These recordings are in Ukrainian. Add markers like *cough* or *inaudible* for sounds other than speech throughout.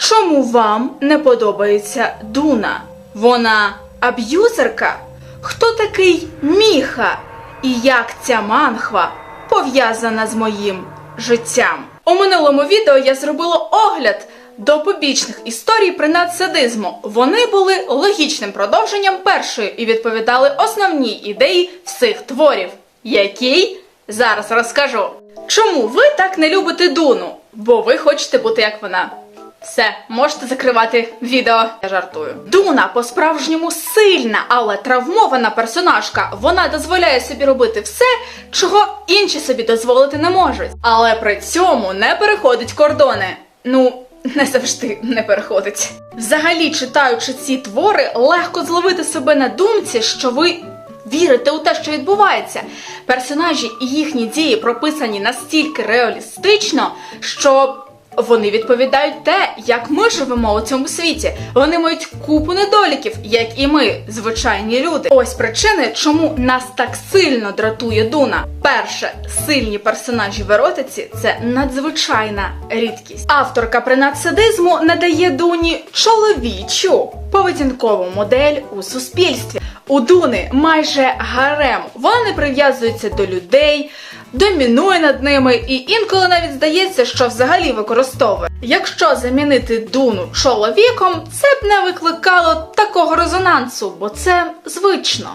Чому вам не подобається Дуна? Вона аб'юзерка? Хто такий Міха? І як ця манхва пов'язана з моїм життям? У минулому відео я зробила огляд до побічних історій принад садизму. Вони були логічним продовженням першої і відповідали основній ідеї всіх творів, який зараз розкажу. Чому ви так не любите Дуну? Бо ви хочете бути як вона. Все, можете закривати відео. Я жартую. Дуна по-справжньому сильна, але травмована персонажка. Вона дозволяє собі робити все, чого інші собі дозволити не можуть. Але при цьому не переходить кордони. Ну, не завжди не переходить. Взагалі, читаючи ці твори, легко зловити себе на думці, що ви вірите у те, що відбувається. Персонажі і їхні дії прописані настільки реалістично, що вони відповідають те, як ми живемо у цьому світі. Вони мають купу недоліків, як і ми, звичайні люди. Ось причини, чому нас так сильно дратує Дуна. Перше, сильні персонажі в еротиці це надзвичайна рідкість. Авторка принад садизму надає Дуні чоловічу поведінкову модель у суспільстві. У Дуни майже гарем. Вона не прив'язується до людей, домінує над ними і інколи навіть здається, що взагалі використовує. Якщо замінити Дуну чоловіком, це б не викликало такого резонансу, бо це звично.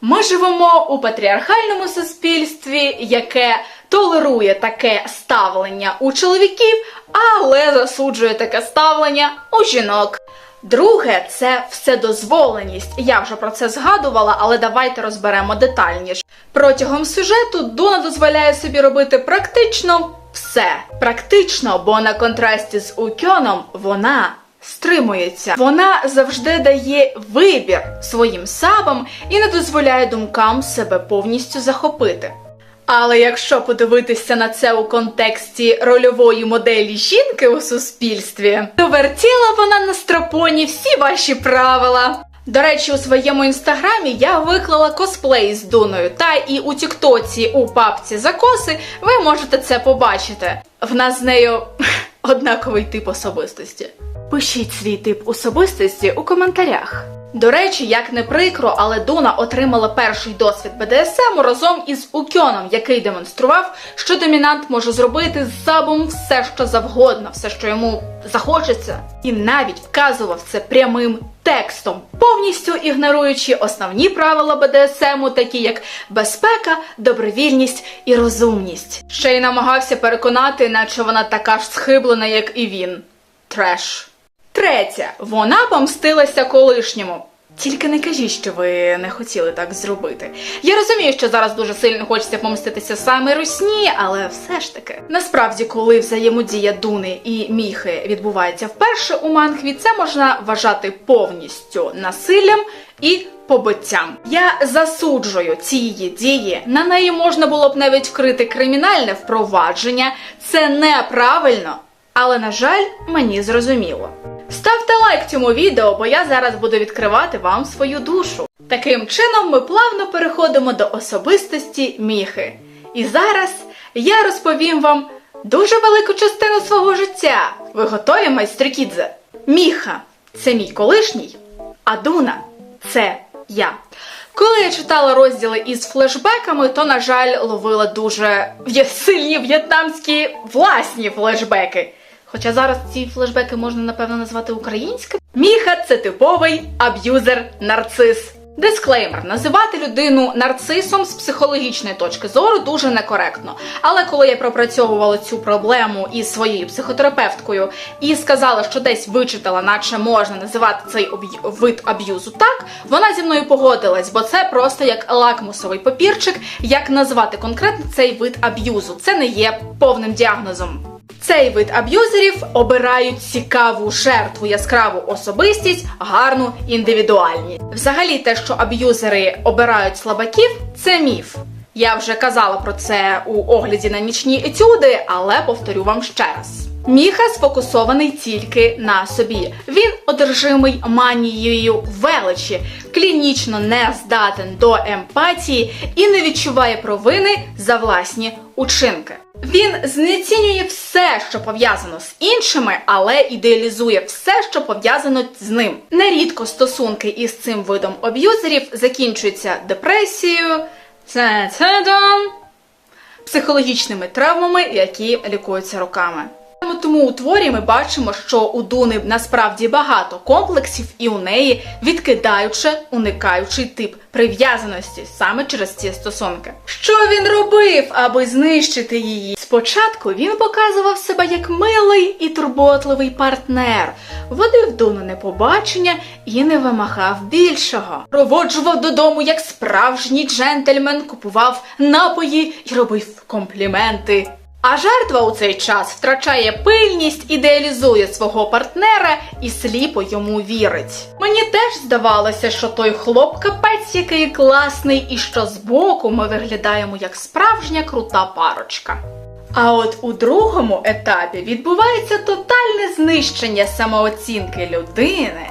Ми живемо у патріархальному суспільстві, яке толерує таке ставлення у чоловіків, але засуджує таке ставлення у жінок. Друге, це вседозволеність. Я вже про це згадувала, але давайте розберемо детальніше. Протягом сюжету Дуна дозволяє собі робити практично все. Практично, бо на контрасті з Укьоном вона стримується. Вона завжди дає вибір своїм сабам і не дозволяє думкам себе повністю захопити. Але якщо подивитися на це у контексті рольової моделі жінки у суспільстві, то вертіла вона на стропоні всі ваші правила. До речі, у своєму інстаграмі я виклала косплей з Дуною, та і у Тіктоці у папці закоси ви можете це побачити. В нас з нею *laughs* однаковий тип особистості. Пишіть свій тип особистості у коментарях. До речі, як не прикро, але Дуна отримала перший досвід БДСМ разом із Укьоном, який демонстрував, що домінант може зробити з сабом все, що завгодно, все, що йому захочеться, і навіть вказував це прямим текстом, повністю ігноруючи основні правила БДСМу, такі як безпека, добровільність і розумність. Ще й намагався переконати, наче вона така ж схиблена, як і він. Треш. Третє, вона помстилася колишньому. Тільки не кажіть, що ви не хотіли так зробити. Я розумію, що зараз дуже сильно хочеться помститися саме русні, але все ж таки. Насправді, коли взаємодія Дуни і Міхи відбувається вперше у манхві, це можна вважати повністю насиллям і побиттям. Я засуджую ці її дії. На неї можна було б навіть вкрити кримінальне впровадження. Це неправильно, але на жаль, мені зрозуміло. Ставте лайк цьому відео, бо я зараз буду відкривати вам свою душу. Таким чином, ми плавно переходимо до особистості міхи. І зараз я розповім вам дуже велику частину свого життя. Ви готові, майстрикідзе? Міха це мій колишній, а Дуна це я. Коли я читала розділи із флешбеками, то, на жаль, ловила дуже сильні в'єтнамські власні флешбеки. Хоча зараз ці флешбеки можна напевно назвати українськими. Міха це типовий аб'юзер-нарцис. Дисклеймер: називати людину нарцисом з психологічної точки зору дуже некоректно. Але коли я пропрацьовувала цю проблему із своєю психотерапевткою і сказала, що десь вичитала, наче можна називати цей вид аб'юзу так, вона зі мною погодилась, бо це просто як лакмусовий папірчик, як назвати конкретно цей вид аб'юзу. Це не є повним діагнозом. Цей вид аб'юзерів обирають цікаву жертву, яскраву особистість, гарну індивідуальність. Взагалі, те, що аб'юзери обирають слабаків, це міф. Я вже казала про це у огляді на нічні етюди, але повторю вам ще раз. Міха сфокусований тільки на собі. Він одержимий манією величі, клінічно не здатен до емпатії і не відчуває провини за власні учинки. Він знецінює все, що пов'язано з іншими, але ідеалізує все, що пов'язано з ним. Нерідко стосунки із цим видом аб'юзерів закінчуються депресією, це-це-дам, психологічними травмами, які лікуються роками. Тому у творі ми бачимо, що у Дуни насправді багато комплексів, і у неї відкидаючи, уникаючий тип прив'язаності саме через ці стосунки. Що він робив, аби знищити її? Спочатку він показував себе як милий і турботливий партнер, водив Дуну на побачення і не вимагав більшого. Проводжував додому як справжній джентльмен, купував напої і робив компліменти. А жертва у цей час втрачає пильність, ідеалізує свого партнера і сліпо йому вірить. Мені теж здавалося, що той хлоп капець який класний, і що збоку ми виглядаємо як справжня крута парочка. А от у другому етапі відбувається тотальне знищення самооцінки людини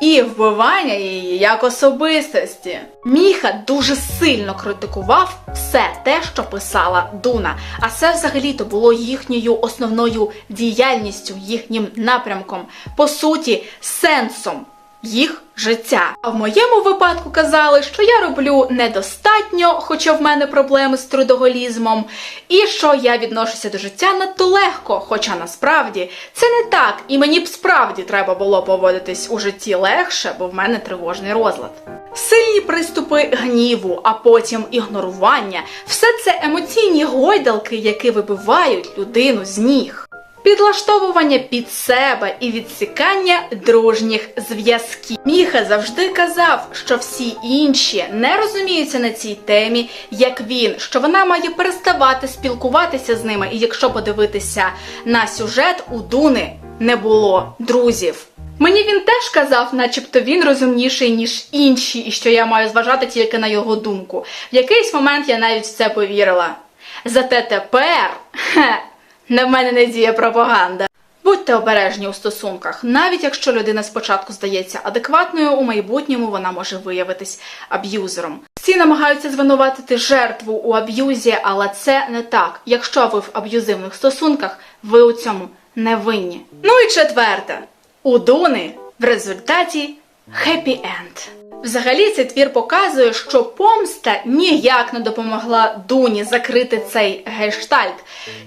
і вбивання її як особистості. Міха дуже сильно критикував все те, що писала Дуна. А це взагалі-то було їхньою основною діяльністю, їхнім напрямком, по суті, сенсом. Їх життя. А в моєму випадку казали, що я роблю недостатньо, хоча в мене проблеми з трудоголізмом, і що я відношуся до життя надто легко, хоча насправді це не так, і мені б справді треба було поводитись у житті легше, бо в мене тривожний розлад. Сильні приступи гніву, а потім ігнорування все це емоційні гойдалки, які вибивають людину з ніг. Підлаштовування під себе і відсікання дружніх зв'язків. Міха завжди казав, що всі інші не розуміються на цій темі, як він, що вона має переставати спілкуватися з ними. І якщо подивитися на сюжет, у Дуни не було друзів. Мені він теж казав, начебто він розумніший, ніж інші, і що я маю зважати тільки на його думку. В якийсь момент я навіть в це повірила. Зате тепер *laughs* хе, на мене не діє пропаганда. Будьте обережні у стосунках, навіть якщо людина спочатку здається адекватною, у майбутньому вона може виявитись аб'юзером. Всі намагаються звинуватити жертву у аб'юзі, але це не так. Якщо ви в аб'юзивних стосунках, ви у цьому не винні. Ну і четверте. У Дуни в результаті хеппі енд. Взагалі цей твір показує, що помста ніяк не допомогла Дуні закрити цей гештальт.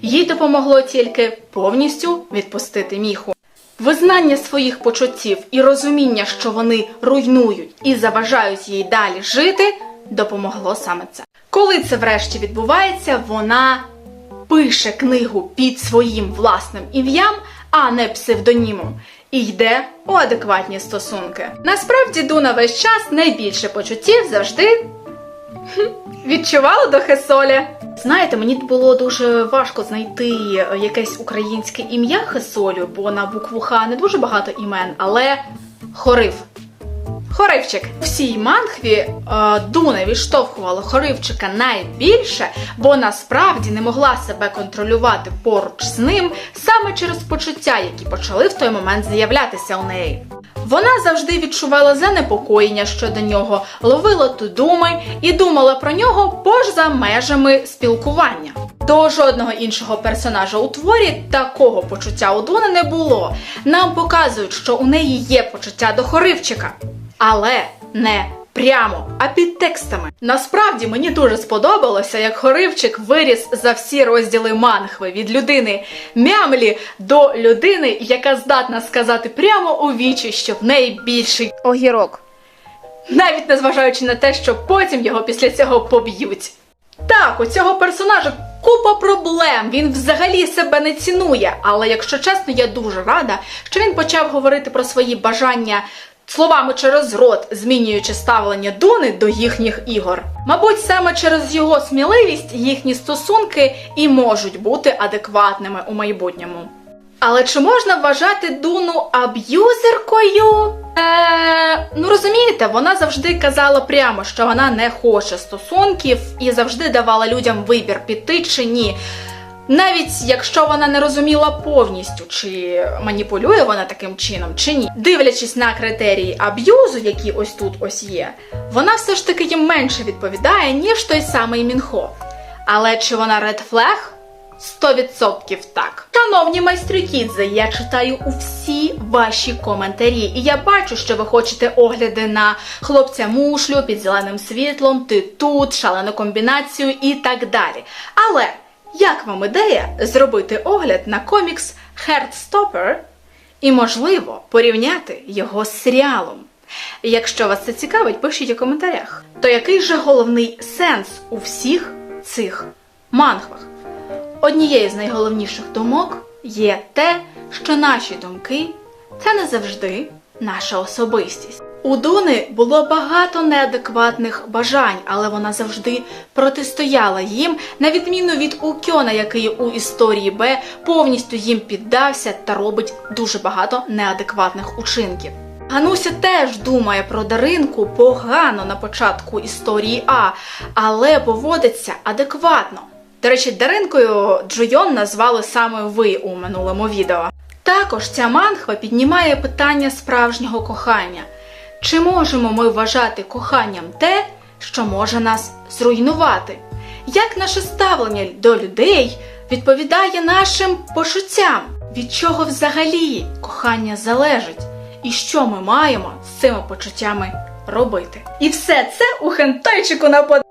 Їй допомогло тільки повністю відпустити міху. Визнання своїх почуттів і розуміння, що вони руйнують і заважають їй далі жити, допомогло саме це. Коли це врешті відбувається, вона пише книгу під своїм власним ім'ям, а не псевдонімом, і йде у адекватні стосунки. Насправді Дуна весь час найбільше почуттів завжди відчувала до Хесолі. Знаєте, мені було дуже важко знайти якесь українське ім'я Хесолю, бо на букву Х не дуже багато імен, але хорив. Хоривчик. В цій манхві е, Дуна відштовхувала Хоривчика найбільше, бо насправді не могла себе контролювати поруч з ним саме через почуття, які почали в той момент з'являтися у неї. Вона завжди відчувала занепокоєння щодо нього, ловила ту думи і думала про нього поза межами спілкування. До жодного іншого персонажа у творі такого почуття у Дуни не було. Нам показують, що у неї є почуття до Хоривчика, але не прямо, а під текстами. Насправді мені дуже сподобалося, як Хоривчик виріс за всі розділи манхви від людини мямлі до людини, яка здатна сказати прямо у вічі, що в неї більший огірок. Навіть незважаючи на те, що потім його після цього поб'ють. Так, у цього персонажа купа проблем. Він взагалі себе не цінує. Але якщо чесно, я дуже рада, що він почав говорити про свої бажання словами через рот, змінюючи ставлення Дуни до їхніх ігор. Мабуть, саме через його сміливість їхні стосунки і можуть бути адекватними у майбутньому. Але чи можна вважати Дуну аб'юзеркою? Е, ну розумієте, вона завжди казала прямо, що вона не хоче стосунків і завжди давала людям вибір піти чи ні. Навіть якщо вона не розуміла повністю, чи маніпулює вона таким чином, чи ні. Дивлячись на критерії аб'юзу, які ось тут ось є, вона все ж таки їм менше відповідає, ніж той самий Мінхо. Але чи вона Flag? 100% так. Шановні майстри Кідзе, я читаю усі ваші коментарі, і я бачу, що ви хочете огляди на хлопця мушлю під зеленим світлом, ти тут, шалену комбінацію і так далі. Але як вам ідея зробити огляд на комікс Heartstopper і, можливо, порівняти його з серіалом? Якщо вас це цікавить, пишіть у коментарях. То який же головний сенс у всіх цих манхвах? Однією з найголовніших думок є те, що наші думки це не завжди наша особистість. У Дуни було багато неадекватних бажань, але вона завжди протистояла їм, на відміну від Укьона, який у історії Б повністю їм піддався та робить дуже багато неадекватних учинків. Гануся теж думає про Даринку погано на початку історії А, але поводиться адекватно. До речі, Даринкою Джойон назвали саме ви у минулому відео. Також ця манхва піднімає питання справжнього кохання. Чи можемо ми вважати коханням те, що може нас зруйнувати? Як наше ставлення до людей відповідає нашим почуттям? Від чого взагалі кохання залежить? І що ми маємо з цими почуттями робити? І все це у хентайчику на под...